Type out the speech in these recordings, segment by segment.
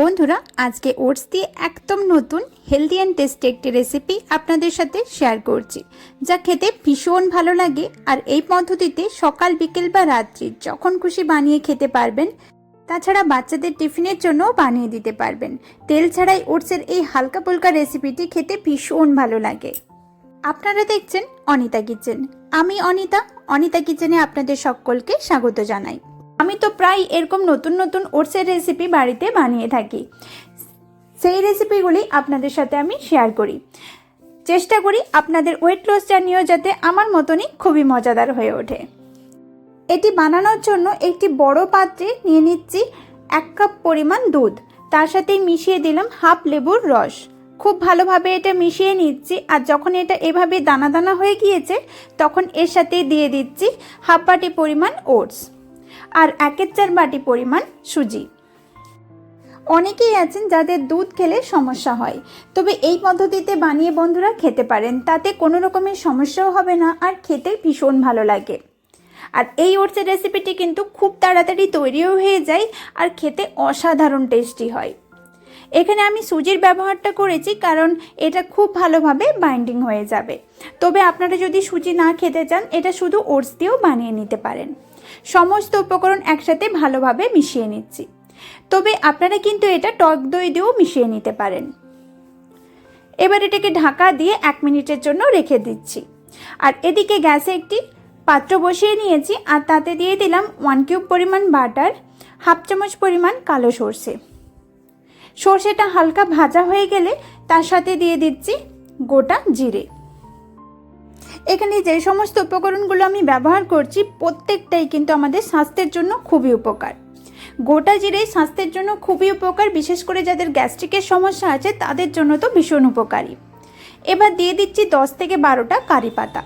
বন্ধুরা, আজকে ওটস দিয়ে একদম নতুন হেলদি অ্যান্ড টেস্টি একটি রেসিপি আপনাদের সাথে শেয়ার করছি। যা খেতে ভীষণ ভালো লাগে আর এই পদ্ধতিতে সকাল, বিকেল বা রাত্রি যখন খুশি বানিয়ে খেতে পারবেন, তাছাড়া বাচ্চাদের টিফিনের জন্যও বানিয়ে দিতে পারবেন। তেল ছাড়াই ওটসের এই হালকা ফুলকা রেসিপিটি খেতে ভীষণ ভালো লাগে। আপনারা দেখছেন অনিতা কিচেন। আমি অনিতা অনিতা কিচেনে আপনাদের সকলকে স্বাগত জানাই। আমি তো প্রায় এরকম নতুন নতুন ওটসের রেসিপি বাড়িতে বানিয়ে থাকি। সেই রেসিপিগুলি আপনাদের সাথে আমি শেয়ার করি। চেষ্টা করি আপনাদের ওয়েট লস জার্নিও যাতে আমার মতনই খুবই মজাদার হয়ে ওঠে। এটি বানানোর জন্য একটি বড় পাত্রে নিয়ে নিচ্ছি এক কাপ পরিমাণ দুধ। তার সাথেই মিশিয়ে দিলাম হাফ লেবুর রস। খুব ভালোভাবে এটা মিশিয়ে নিচ্ছি আর যখন এটা এভাবে দানা দানা হয়ে গিয়েছে, তখন এর সাথে দিয়ে দিচ্ছি হাফ বাটি পরিমাণ ওটস। আর একের চার বাটি পরিমাণ সুজি। অনেকেই আছেন যাদের দুধ খেলে সমস্যা হয়। তবে এই পদ্ধতিতে বানিয়ে বন্ধুরা খেতে পারেন, তাতে কোনো রকমের সমস্যাও হবে না আর খেতে ভীষণ ভালো লাগে। আর এই ওটসের রেসিপিটি কিন্তু খুব তাড়াতাড়ি তৈরিও হয়ে যায় আর খেতে অসাধারণ টেস্টি হয়। এখানে আমি সুজির ব্যবহারটা করেছি কারণ এটা খুব ভালোভাবে বাইন্ডিং হয়ে যাবে। তবে আপনারা যদি সুজি না খেতে চান, এটা শুধু ওটস দিয়েও বানিয়ে নিতে পারেন। সমস্ত উপকরণ একসাথে ভালোভাবে মিশিয়ে নিচ্ছি। তবে আপনারা কিন্তু এটা টক দই দিয়েও মিশিয়ে নিতে পারেন। এবার এটাকে ঢাকা দিয়ে এক মিনিটের জন্য রেখে দিচ্ছি। আর এদিকে গ্যাসে একটি পাত্র বসিয়ে নিয়েছি আর তাতে দিয়ে দিলাম ওয়ান কিউব পরিমাণ বাটার, হাফ চামচ পরিমাণ কালো সর্ষে। সর্ষেটা হালকা ভাজা হয়ে গেলে তার সাথে দিয়ে দিচ্ছি গোটা জিরে। এখানে যে সমস্ত উপকরণগুলো আমি ব্যবহার করছি, প্রত্যেকটাই কিন্তু আমাদের স্বাস্থ্যের জন্য খুবই উপকার। গোটা জিরে স্বাস্থ্যের জন্য খুবই উপকার, বিশেষ করে যাদের গ্যাস্ট্রিকের সমস্যা আছে, তাদের জন্য তো ভীষণ উপকারী। এবার দিয়ে দিচ্ছি দশ থেকে বারোটা কারি পাতা।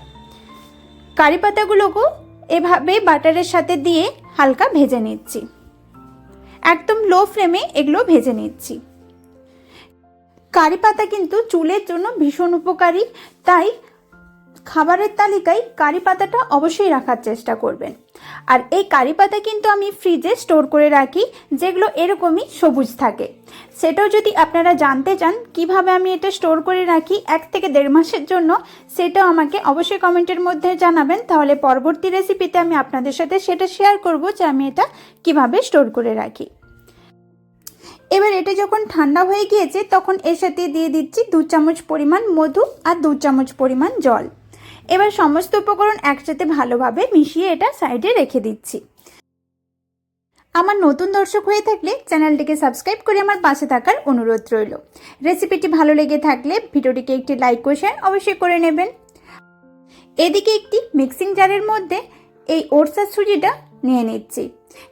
কারি পাতাগুলোকেও এভাবে বাটারের সাথে দিয়ে হালকা ভেজে নিচ্ছি। একদম লো ফ্লেমে এগুলো ভেজে নিচ্ছি। কারি পাতা কিন্তু চুলের জন্য ভীষণ উপকারী, তাই খাবারের তালিকায় কারি পাতাটা অবশ্যই রাখার চেষ্টা করবেন। আর এই কারি পাতা কিন্তু আমি ফ্রিজে স্টোর করে রাখি, যেগুলো এরকমই সবুজ থাকে। সেটাও যদি আপনারা জানতে চান, কীভাবে আমি এটা স্টোর করে রাখি এক থেকে দেড় মাসের জন্য, সেটাও আমাকে অবশ্যই কমেন্টের মধ্যে জানাবেন। তাহলে পরবর্তী রেসিপিতে আমি আপনাদের সাথে সেটা শেয়ার করব যে আমি এটা কীভাবে স্টোর করে রাখি। এবার এটা যখন ঠান্ডা হয়ে গিয়েছে, তখন এর সাথে দিয়ে দিচ্ছি দু চামচ পরিমাণ মধু আর দু চামচ পরিমাণ জল। এবার সমস্ত উপকরণ একসাথে ভালোভাবে মিশিয়ে এটা সাইডে রেখে দিচ্ছি। আমার নতুন দর্শক হয়ে থাকলে চ্যানেলটিকে সাবস্ক্রাইব করে আমার পাশে থাকার অনুরোধ রইল। রেসিপিটি ভালো লেগে থাকলে ভিডিওটিকে একটি লাইক ও শেয়ার অবশ্যই করে নেবেন। এদিকে একটি মিক্সিং জারের মধ্যে এই ওটস আর সুজিটা নিয়ে নিচ্ছি।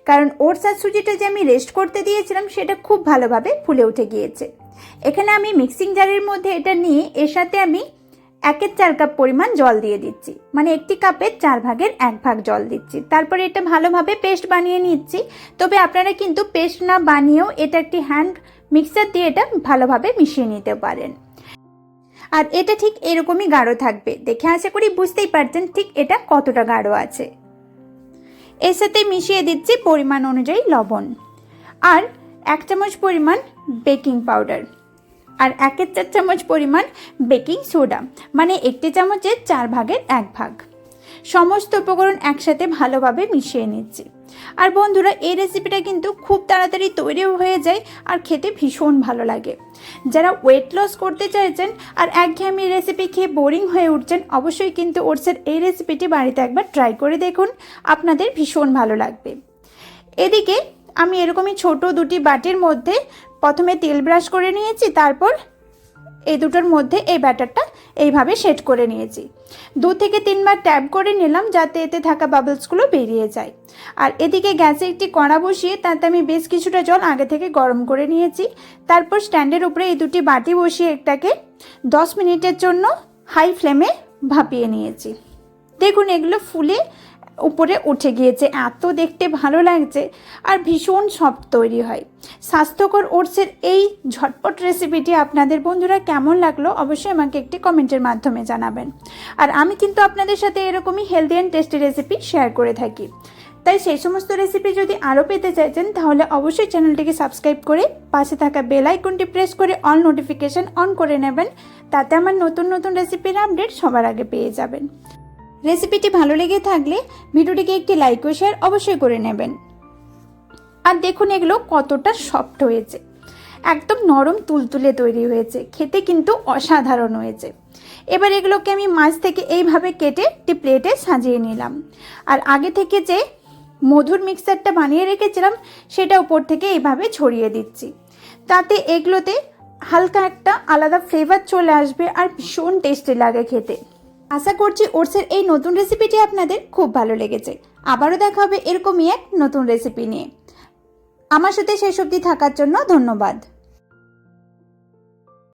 কারণ ওটস আর সুজিটা যে আমি রেস্ট করতে দিয়েছিলাম সেটা খুব ভালোভাবে ফুলে উঠে গিয়েছে। এখানে আমি মিক্সিং জারের মধ্যে এটা নিয়ে এর সাথে আমি একের চার কাপ পরিমাণ জল দিয়ে দিচ্ছি। মানে একটি কাপের চার ভাগের এক ভাগ জল দিচ্ছি। তারপরে এটা ভালোভাবে পেস্ট বানিয়ে নিচ্ছি। তবে আপনারা কিন্তু পেস্ট না বানিয়েও এটা একটি হ্যান্ড মিক্সার দিয়ে এটা ভালোভাবে মিশিয়ে নিতে পারেন। আর এটা ঠিক এরকমই গাঢ় থাকবে। দেখে আশা করি বুঝতেই পারছেন ঠিক এটা কতটা গাঢ় আছে। এর সাথে মিশিয়ে দিচ্ছি পরিমাণ অনুযায়ী লবণ। আর এক চামচ পরিমাণ বেকিং পাউডার। আর একের চার চামচ পরিমাণ বেকিং সোডা মানে একটি চামচের চার ভাগের এক ভাগ। সমস্ত উপকরণ একসাথে ভালোভাবে মিশিয়ে নিচ্ছি। আর বন্ধুরা, এই রেসিপিটা কিন্তু খুব তাড়াতাড়ি তৈরিও হয়ে যায় আর খেতে ভীষণ ভালো লাগে। যারা ওয়েট লস করতে চাইছেন আর একঘেয়েমি রেসিপি খেয়ে বোরিং হয়ে উঠছেন, অবশ্যই কিন্তু ওটসের এই রেসিপিটি বাড়িতে একবার ট্রাই করে দেখুন, আপনাদের ভীষণ ভালো লাগবে। এদিকে আমি এরকমই ছোট দুটি বাটির মধ্যে প্রথমে তেল ব্রাশ করে নিয়েছি, তারপর এই দুটোর মধ্যে এই ব্যাটারটা এইভাবে সেট করে নিয়েছি। দু থেকে তিনবার ট্যাপ করে নিলাম যাতে এতে থাকা বাবলসগুলো বেরিয়ে যায়। আর এদিকে গ্যাসে একটি কড়া বসিয়ে তাতে আমি বেশ কিছুটা জল আগে থেকে গরম করে নিয়েছি। তারপর স্ট্যান্ডের উপরে এই দুটি বাটি বসিয়ে একটাকে দশ মিনিটের জন্য হাই ফ্লেমে ভাপিয়ে নিয়েছি। দেখুন, এগুলো ফুলে উপরে উঠে গিয়েছে। এত দেখতে ভালো লাগছে আর ভীষণ সফট তৈরি হয়। স্বাস্থ্যকর ওটসের এই ঝটপট রেসিপিটি আপনাদের বন্ধুরা কেমন লাগল অবশ্যই আমাকে একটি কমেন্টের মাধ্যমে জানাবেন। আর আমি কিন্তু আপনাদের সাথে এরকমই healthy and tasty recipe share করে থাকি। তাই সেই সমস্ত রেসিপি যদি আরও পেতে চাইছেন, তাহলে অবশ্যই চ্যানেলটিকে সাবস্ক্রাইব করে পাশে থাকা বেল আইকনটি প্রেস করে অল নোটিফিকেশন অন করে নেবেন। তাতে আমার নতুন নতুন রেসিপির আপডেট সবার আগে পেয়ে যাবেন। রেসিপিটি ভালো লেগে থাকলে ভিডিওটিকে একটি লাইক ও শেয়ার অবশ্যই করে নেবেন। আর দেখুন, এগুলো কতটা সফট হয়েছে। একদম নরম তুলতুলে তৈরি হয়েছে। খেতে কিন্তু অসাধারণ হয়েছে। এবার এগুলোকে আমি মাছ থেকে এইভাবে কেটে একটি প্লেটে সাজিয়ে নিলাম। আর আগে থেকে যে মধুর মিক্সারটা বানিয়ে রেখেছিলাম, সেটা উপর থেকে এইভাবে ছড়িয়ে দিচ্ছি। তাতে এগুলোতে হালকা একটা আলাদা ফ্লেভার চলে আসবে আর ভীষণ টেস্টি লাগে খেতে। আশা করছি ওটসের এই নতুন রেসিপিটি আপনাদের খুব ভালো লেগেছে। আবারও দেখা হবে এরকমই এক নতুন রেসিপি নিয়ে। আমার সাথে শেষ অবধি থাকার জন্য ধন্যবাদ।